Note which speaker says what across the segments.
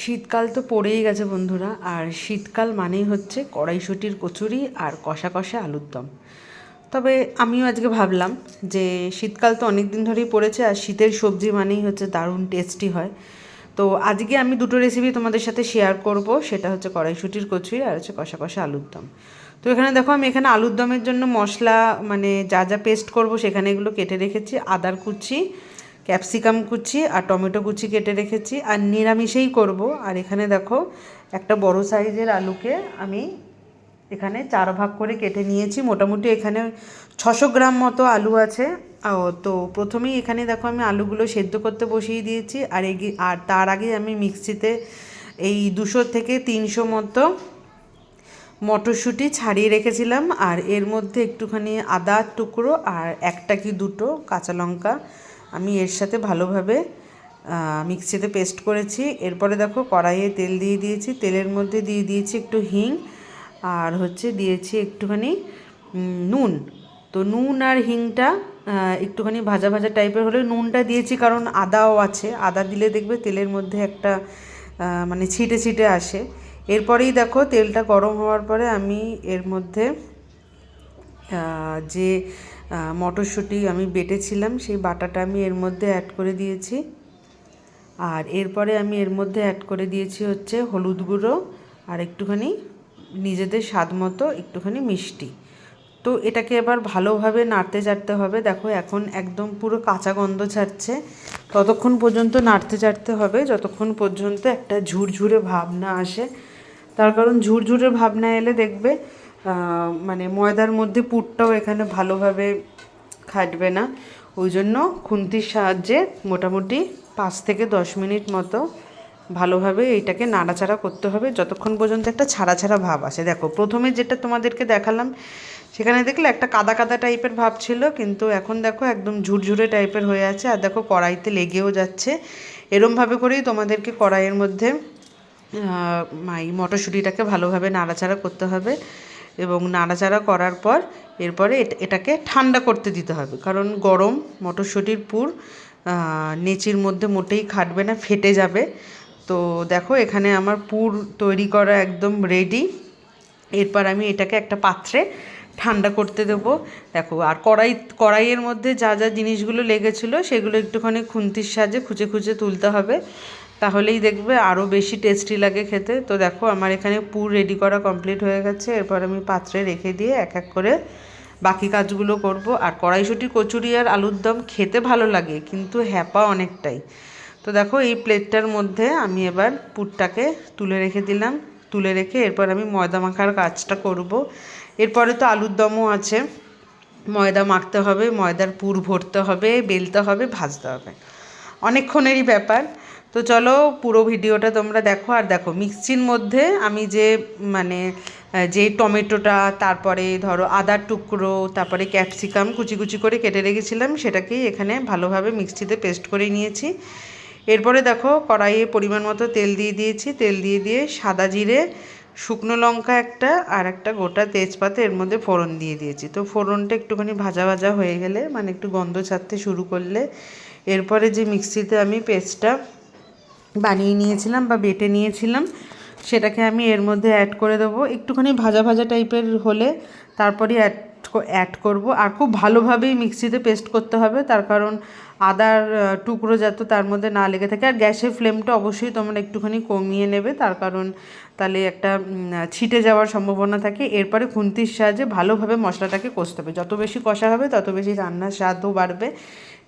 Speaker 1: শীতকাল তো পড়েই গেছে বন্ধুরা, আর শীতকাল মানেই হচ্ছে কড়াইশুটির কচুরি আর কষা কষা আলুর দম। তবে আমিও আজকে ভাবলাম যে শীতকাল তো অনেক দিন ধরেই পড়েছে, আর শীতের সবজি মানেই হচ্ছে দারুণ টেস্টি হয়। তো আজকে আমি দুটো রেসিপি তোমাদের সাথে শেয়ার করব, সেটা হচ্ছে কড়াইশুটির কচুরি আর হচ্ছে কষা কষা আলুর দম। তো এখানে দেখো আমি এখানে আলুর দমের জন্য মশলা মানে যা যা পেস্ট করব সেখানে এগুলো কেটে রেখেছি, আদার কুচি ক্যাপসিকাম কুচি আর টমেটো কুচি কেটে রেখেছি আর নিরামিষেই করব। আর এখানে দেখো, একটা বড় সাইজের আলুকে আমি এখানে চার ভাগ করে কেটে নিয়েছি। মোটামুটি এখানে ছশো গ্রাম মতো আলু আছে। ও, তো প্রথমেই এখানে দেখো আমি আলুগুলো সেদ্ধ করতে বসিয়ে দিয়েছি। আর এগি, আর তার আগে আমি মিক্সিতে এই দুশো থেকে তিনশো মতো মটরশুঁটি ছাড়িয়ে রেখেছিলাম। আর এর মধ্যে একটুখানি আদার টুকরো আর একটা কি দুটো কাঁচা লঙ্কা আমি এর সাথে ভালোভাবে মিক্সিতে পেস্ট করেছি। এরপরে দেখো কড়াইয়ে তেল দিয়ে দিয়েছি। তেলের মধ্যে দিয়ে দিয়েছি একটু হিং আর হচ্ছে দিয়েছি একটুখানি নুন। তো নুন আর হিংটা একটুখানি ভাজা ভাজা টাইপের হলে নুনটা দিয়েছি কারণ আদাও আছে। আদা দিলে দেখবে তেলের মধ্যে একটা মানে ছিটে ছিটে আসে। এরপরেই দেখো তেলটা গরম হওয়ার পরে আমি এর মধ্যে যে মটরশুঁটি আমি বেটেছিলাম, সেই বাটাটা আমি এর মধ্যে অ্যাড করে দিয়েছি। আর এরপরে আমি এর মধ্যে অ্যাড করে দিয়েছি হচ্ছে হলুদ গুঁড়ো আর একটুখানি নিজেদের স্বাদ মতো একটুখানি মিষ্টি। তো এটাকে এবার ভালোভাবে নাড়তে চাড়তে হবে। দেখো এখন একদম পুরো কাঁচা গন্ধ ছাড়ছে। ততক্ষণ পর্যন্ত নাড়তে চাড়তে হবে। যতক্ষণ পর্যন্ত একটা ঝুরঝুরে ভাব না আসে। তার কারণ ঝুরঝুরে ভাব না এলে দেখবে মানে ময়দার মধ্যে পুরটাও এখানে ভালোভাবে খাটবে না। ওই জন্য খুন্তির সাহায্যে মোটামুটি পাঁচ থেকে দশ মিনিট মতো ভালোভাবে এইটাকে নাড়াচাড়া করতে হবে। যতক্ষণ পর্যন্ত একটা ছাড়া ছাড়া ভাব আসে। দেখো, প্রথমে যেটা তোমাদেরকে দেখালাম, সেখানে দেখলে একটা কাদা কাদা টাইপের ভাব ছিল, কিন্তু এখন দেখো একদম ঝুরঝুরে টাইপের হয়ে আছে। আর দেখো, কড়াইতে লেগেও যাচ্ছে। এরমভাবে করেই তোমাদেরকে কড়াইয়ের মধ্যে এই মটরশুঁটিটাকে ভালোভাবে নাড়াচাড়া করতে হবে। এবং নাড়াচাড়া করার পর এরপরে এটাকে ঠান্ডা করতে দিতে হবে। কারণ গরম মটরশুঁটির পুর নেচির মধ্যে মোটেই খাটবে না, ফেটে যাবে। তো দেখো এখানে আমার পুর তৈরি করা একদম রেডি এরপর আমি এটাকে একটা পাত্রে ঠান্ডা করতে দেবো। দেখো আর কড়াই, কড়াইয়ের মধ্যে যা যা জিনিসগুলো লেগেছিলো সেগুলো একটুখানি খুন্তির সাহায্যে খুঁজে খুঁজে তুলতে হবে। তাহলেই দেখবে আরও বেশি টেস্টি লাগে খেতে। তো দেখো, আমার এখানে পুর রেডি করা কমপ্লিট হয়ে গেছে। এরপর আমি পাত্রে রেখে দিয়ে এক এক করে বাকি কাজগুলো করব। আর কড়াইশুটি কচুরি আর আলুর দম খেতে ভালো লাগে, কিন্তু হ্যাপা অনেকটাই। তো দেখো, এই প্লেটটার মধ্যে আমি এবার পুরটাকে তুলে রেখে দিলাম। তুলে রেখে এরপর আমি ময়দা মাখার কাজটা করব। এরপরে তো আলুর দমও আছে। ময়দা মাখতে হবে, ময়দার পুর ভরতে হবে, বেলতে হবে, ভাজতে হবে। অনেকক্ষণেরই ব্যাপার। তো চলো পুরো ভিডিওটা তোমরা দেখো আর দেখো, মিক্সির মধ্যে আমি যে মানে যে টমেটোটা, তারপরে ধরো আদার টুকরো, তারপরে ক্যাপসিকাম কুচি কুচি করে কেটে রেখেছিলাম, সেটাকেই এখানে ভালোভাবে মিক্সিতে পেস্ট করে নিয়েছি। এরপরে দেখো কড়াইয়ে পরিমাণ মতো তেল দিয়ে দিয়েছি, তেল দিয়ে দিয়ে সাদা জিরে, শুকনো লঙ্কা একটা আর একটা গোটা তেজপাতা এর মধ্যে ফোড়ন দিয়ে দিয়েছি। তো ফোড়নটা একটুখানি ভাজা ভাজা হয়ে গেলে মানে একটু গন্ধ ছাড়তে শুরু করলে, এরপরে যে মিক্সিতে আমি পেস্টটা বানিয়ে নিয়েছিলাম বা বেটে নিয়েছিলাম, সেটাকে আমি এর মধ্যে অ্যাড করে দেবো। একটুখানি ভাজা ভাজা টাইপের হলে তারপরে অ্যাড অ্যাড করব। আর খুব ভালোভাবেই মিক্সিতে পেস্ট করতে হবে। তার কারণ আদার টুকরো যাতে তার মধ্যে না লেগে থাকে। আর গ্যাসের ফ্লেমটা অবশ্যই তোমরা একটুখানি কমিয়ে নেবে। তার কারণ তাহলে একটা ছিটে যাওয়ার সম্ভাবনা থাকে। এরপরে খুন্তির সাহায্যে ভালোভাবে মশলাটাকে কষতে হবে। যত বেশি কষা হবে, তত বেশি রান্নার স্বাদও বাড়বে।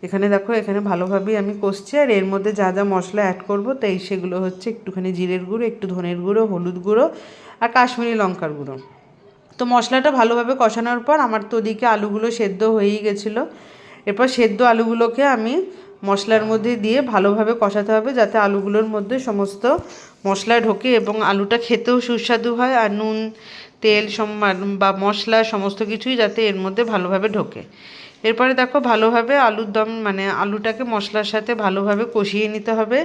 Speaker 1: এখানে দেখো, এখানে ভালোভাবেই আমি কষছি। আর এর মধ্যে যা যা মশলা অ্যাড করব, তাই সেগুলো হচ্ছে একটুখানি জিরের গুঁড়ো, একটু ধনের গুঁড়ো, হলুদ গুঁড়ো, আর কাশ্মীরি লঙ্কার গুঁড়ো। তো মশলাটা ভালোভাবে কষানোর পর আমার তো ওদিকে আলুগুলো সেদ্ধ হয়েই গেছিল। এরপর সেদ্ধ আলুগুলোকে আমি মশলার মধ্যে দিয়ে ভালোভাবে কষাতে হবে যাতে আলুগুলোর মধ্যে সমস্ত মশলা ঢোকে এবং আলুটা খেতেও সুস্বাদু হয় আর নুন তেল বা মশলা সমস্ত কিছুই যাতে এর মধ্যে ভালোভাবে ঢোকে। এরপরে দেখো ভালোভাবে আলুর দম মানে আলুটাকে মশলার সাথে ভালোভাবে কষিয়ে নিতে হবে।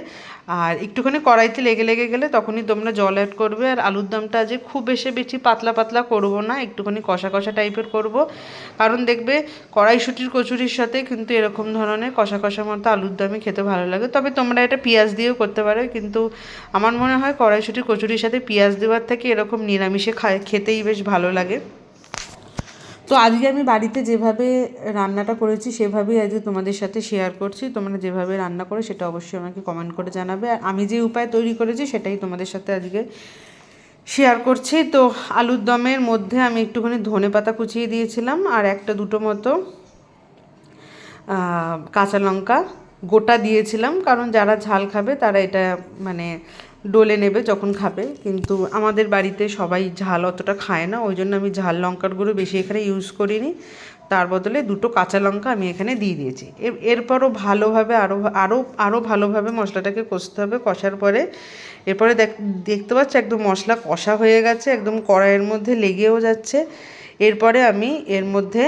Speaker 1: আর একটুখানি কড়াইতে লেগে লেগে গেলে তখনই তোমরা জল অ্যাড করবে। আর আলুর দমটা যে খুব বেশি বেশি পাতলা পাতলা করব না, একটুখানি কষা কষা টাইপের করব। কারণ দেখবে কড়াইশুটির, কচুরির সাথে কিন্তু এরকম ধরনের কষা কষা মতো আলুর দমই খেতে ভালো লাগে। তবে তোমরা এটা পেঁয়াজ দিয়েও করতে পারো। কিন্তু আমার মনে হয় কড়াইশুটির কচুরির সাথে পেঁয়াজ দেওয়ার থেকে এরকম নিরামিষে খায় খেতেই বেশ ভালো লাগে। তো আজকে আমি বাড়িতে যেভাবে রান্নাটা করেছি, সেভাবেই আজকে তোমাদের সাথে শেয়ার করছি। তোমরা যেভাবে রান্না করো, সেটা অবশ্যই আমাকে কমেন্ট করে জানাবে। আর আমি যে উপায় তৈরি করেছি, সেটাই তোমাদের সাথে আজকে শেয়ার করছি। তো আলুর দমের মধ্যে আমি একটুখানি ধনে পাতা কুচিয়ে দিয়েছিলাম, আর একটা দুটো মতো কাঁচা লঙ্কা গোটা দিয়েছিলাম। কারণ যারা ঝাল খাবে, তারা এটা মানে ডলে নেবে যখন খাবে। কিন্তু আমাদের বাড়িতে সবাই ঝাল অতটা খায় না, ওই জন্য আমি ঝাল লঙ্কার গুঁড়ো বেশি এখানে ইউজ করিনি। তার বদলে দুটো কাঁচা লঙ্কা আমি এখানে দিয়ে দিয়েছি। এর, এরপরও ভালোভাবে আরও আরও আরও ভালোভাবে মশলাটাকে কষতে হবে। কষার পরে, এরপরে দেখ, দেখতে পাচ্ছ একদম মশলা কষা হয়ে গেছে, একদম কড়াইয়ের মধ্যে লেগেও যাচ্ছে। এরপরে আমি এর মধ্যে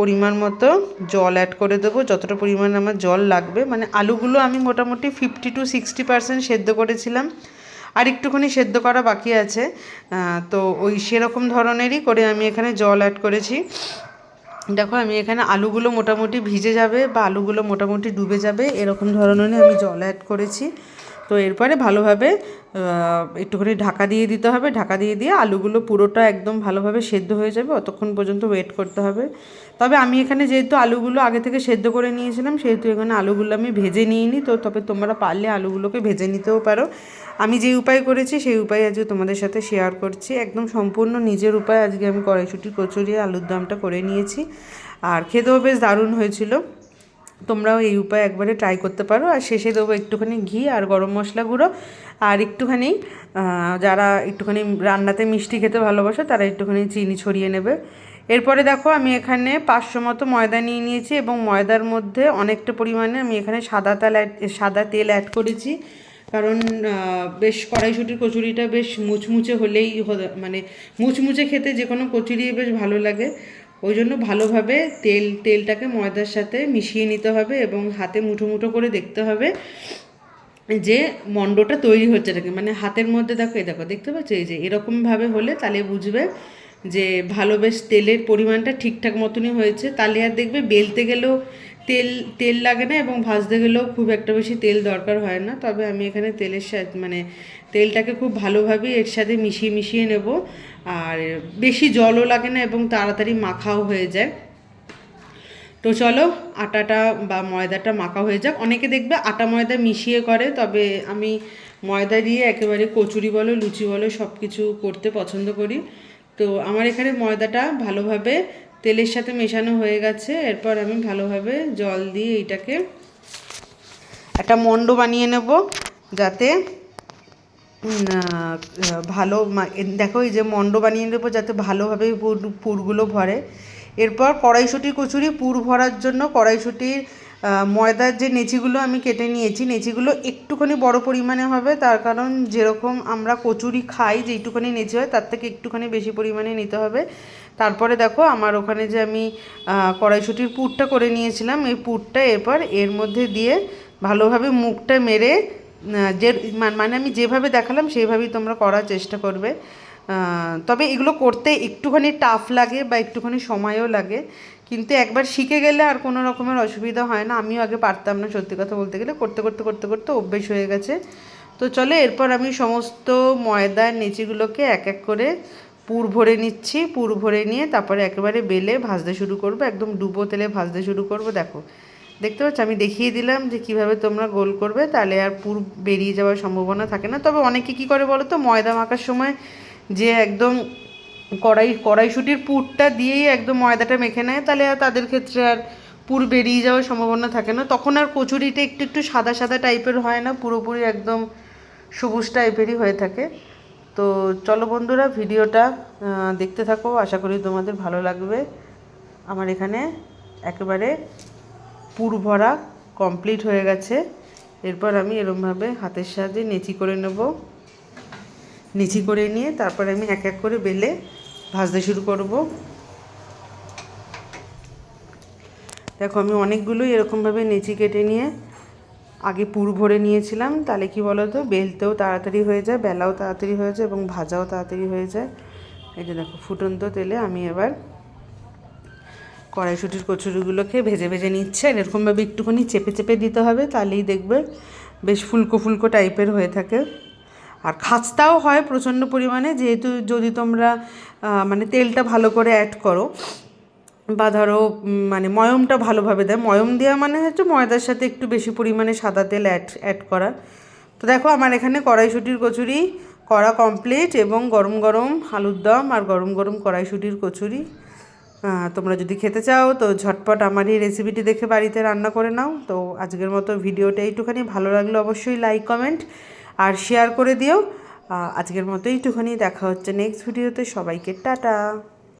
Speaker 1: পরিমাণ মতো জল অ্যাড করে দেবো। যতটা পরিমাণ আমার জল লাগবে। মানে আলুগুলো আমি মোটামুটি ফিফটি টু সিক্সটি পার্সেন্ট সেদ্ধ করেছিলাম। আর একটুখানি সেদ্ধ করা বাকি আছে। তো ওই সেরকম ধরনেরই করে আমি এখানে জল অ্যাড করেছি। দেখো, আমি এখানে আলুগুলো মোটামুটি ভিজে যাবে বা আলুগুলো মোটামুটি ডুবে যাবে, এরকম ধরনের আমি জল অ্যাড করেছি। তো এরপরে ভালোভাবে একটুখানি ঢাকা দিয়ে দিতে হবে। ঢাকা দিয়ে দিয়ে আলুগুলো পুরোটা একদম ভালোভাবে সেদ্ধ হয়ে যাবে। অতক্ষণ পর্যন্ত ওয়েট করতে হবে। তবে আমি এখানে যেহেতু আলুগুলো আগে থেকে সেদ্ধ করে নিয়েছিলাম, সেহেতু এখানে আলুগুলো আমি ভেজে নিইনি। তো তবে তোমরা পারলে আলুগুলোকে ভেজে নিতেও পারো। আমি যে উপায় করেছি, সেই উপায় আজকে তোমাদের সাথে শেয়ার করছি। একদম সম্পূর্ণ নিজের উপায় আজকে আমি কড়াইশুটির কচুরি আলুর দামটা করে নিয়েছি। আর খেতেও বেশ দারুণ হয়েছিল। তোমরাও এই উপায় একবারে ট্রাই করতে পারো। আর শেষে দেবো একটুখানি ঘি আর গরম মশলা গুঁড়ো। আর একটুখানি যারা একটুখানি রান্নাতে মিষ্টি খেতে ভালোবাসে, তারা একটুখানি চিনি ছড়িয়ে নেবে। এরপরে দেখো, আমি এখানে পাঁচশো মতো ময়দা নিয়ে নিয়েছি এবং ময়দার মধ্যে অনেকটা পরিমাণে আমি এখানে সাদা তেল অ্যাড সাদা তেল অ্যাড করেছি। কারণ বেশ কড়াইশুটির কচুরিটা বেশ মুচমুচে হলেই মানে মুচমুচে খেতে যে কোনো কচুরি বেশ ভালো লাগে। ওই জন্য ভালোভাবে তেল, তেলটাকে ময়দার সাথে মিশিয়ে নিতে হবে এবং হাতে মুঠো মুঠো করে দেখতে হবে যে মণ্ডটা তৈরি হচ্ছে নাকি। মানে হাতের মধ্যে দেখো, এই দেখো, দেখতে পাচ্ছ? এই যে এরকমভাবে হলে তাহলে বুঝবে যে ভালো বেশ তেলের পরিমাণটা ঠিকঠাক মতনই হয়েছে। তাহলে আর দেখবে বেলতে গেলেও তেল তেল লাগে না এবং ভাজতে গেলেও খুব একটা বেশি তেল দরকার হয় না। তবে আমি এখানে তেলের সাথে মানে তেলটাকে খুব ভালোভাবে এর সাথে মিশিয়ে মিশিয়ে নেব। আর বেশি জলও লাগে না এবং তাড়াতাড়ি মাখাও হয়ে যায়। তো চলো, আটাটা বা ময়দাটা মাখা হয়ে যাক। অনেকে দেখবে আটা ময়দা মিশিয়ে করে, তবে আমি ময়দা দিয়ে একেবারে কচুরি বলো, লুচি বলো সব কিছু করতে পছন্দ করি। তো আমার এখানে ময়দাটা ভালোভাবে তেলের সাথে মেশানো হয়ে গেছে। এরপর আমি ভালোভাবে জল দিয়ে এইটাকে একটা মন্ড বানিয়ে নেব যাতে ভালো দেখো এই যে মন্ড বানিয়ে নেব যাতে ভালোভাবে পুরগুলো ভরে। এরপর কড়াইশুঁটি কচুরি, পুর ভরার জন্য কড়াইশুঁটির ময়দার যে নেচিগুলো আমি কেটে নিয়েছি, নেচিগুলো একটুখানি বড় পরিমাণে হবে। তার কারণ যেরকম আমরা কচুরি খাই, যেইটুখানি নেচি হয়, তার থেকে একটুখানি বেশি পরিমাণে নিতে হবে। তারপরে দেখো, আমার ওখানে যে আমি কড়াইশুঁটির পুরটা করে নিয়েছিলাম। এই পুরটা এরপর এর মধ্যে দিয়ে ভালোভাবে মুখটা মেরে যে মানে আমি যেভাবে দেখালাম সেইভাবেই তোমরা করার চেষ্টা করবে। তবে এগুলো করতে একটুখানি টাফ লাগে বা একটুখানি সময়ও লাগে। কিন্তু একবার শিখে গেলে আর কোনো রকমের অসুবিধা হয় না। আমিও আগে পারতাম না সত্যি কথা বলতে গেলে। করতে করতে করতে করতে অভ্যেস হয়ে গেছে। তো চলে এরপর আমি সমস্ত ময়দার নেচিগুলোকে এক এক করে পুর ভরে নিচ্ছি। পুর ভরে নিয়ে তারপরে একেবারে বেলে ভাজতে শুরু করব। একদম ডুবো তেলে ভাজতে শুরু করব। দেখো, দেখতে পাচ্ছ? আমি দেখিয়ে দিলাম যে কীভাবে তোমরা গোল করবে। তাহলে আর পুর বেরিয়ে যাওয়ার সম্ভাবনা থাকে না। তবে অনেকে কী করে বলো তো? ময়দা মাখার সময় যে একদম কড়াই, কড়াইশুটির পুরটা দিয়েই একদম ময়দাটা মেখে নেয়, তাহলে আর তাদের ক্ষেত্রে আর পুর বেরিয়ে যাওয়ার সম্ভাবনা থাকে না। তখন আর কচুরিটা একটু একটু সাদা সাদা টাইপের হয় না, পুরোপুরি একদম সবুজ টাইপেরই হয়ে থাকে। তো চলো বন্ধুরা, ভিডিওটা দেখতে থাকো, আশা করি তোমাদের ভালো লাগবে। আমার এখানে একেবারে পুর ভরা কমপ্লিট হয়ে গেছে। এরপর আমি এরমভাবে হাতের সাহায্যে নেচি করে নেব। নেচি করে নিয়ে তারপর আমি এক এক করে বেলে ভাজতে শুরু করব। দেখো, আমি অনেকগুলোই এরকমভাবে নেচি কেটে নিয়ে আগে পুর ভরে নিয়েছিলাম। তাহলে কি বলো তো বেলতেও তাড়াতাড়ি হয়ে যায়, বেলাও তাড়াতাড়ি হয়ে যায় এবং ভাজাও তাড়াতাড়ি হয়ে যায়। এই যে দেখো, ফুটন্ত তেলে আমি এবার কড়াইশুটির কচুরিগুলোকে ভেজে ভেজে নিচ্ছে। আর এরকমভাবে একটুখানি চেপে চেপে দিতে হবে, তাহলেই দেখবে বেশ ফুলকো ফুলকো টাইপের হয়ে থাকে। আর খাস্তাও হয় প্রচণ্ড পরিমাণে, যেহেতু যদি তোমরা মানে তেলটা ভালো করে অ্যাড করো বা ধরো মানে ময়মটা ভালোভাবে দেয়। ময়ম দেওয়া মানে হচ্ছে ময়দার সাথে একটু বেশি পরিমাণে সাদা তেল অ্যাড অ্যাড করা। তো দেখো আমার এখানে কড়াইশুটির কচুরি করা কমপ্লিট এবং গরম গরম আলুর দম আর গরম গরম কড়াইশুটির কচুরি। তোমরা যদি খেতে চাও তো ঝটপট আমার এই রেসিপিটি দেখে বাড়িতে রান্না করে নাও। তো আজকের মতো ভিডিওটা একটুখানি ভালো লাগলে অবশ্যই লাইক কমেন্ট আর শেয়ার করে দিও। আজকের মতো এইটুখানি দেখা হচ্ছে নেক্সট ভিডিওতে সবাইকে টাটা।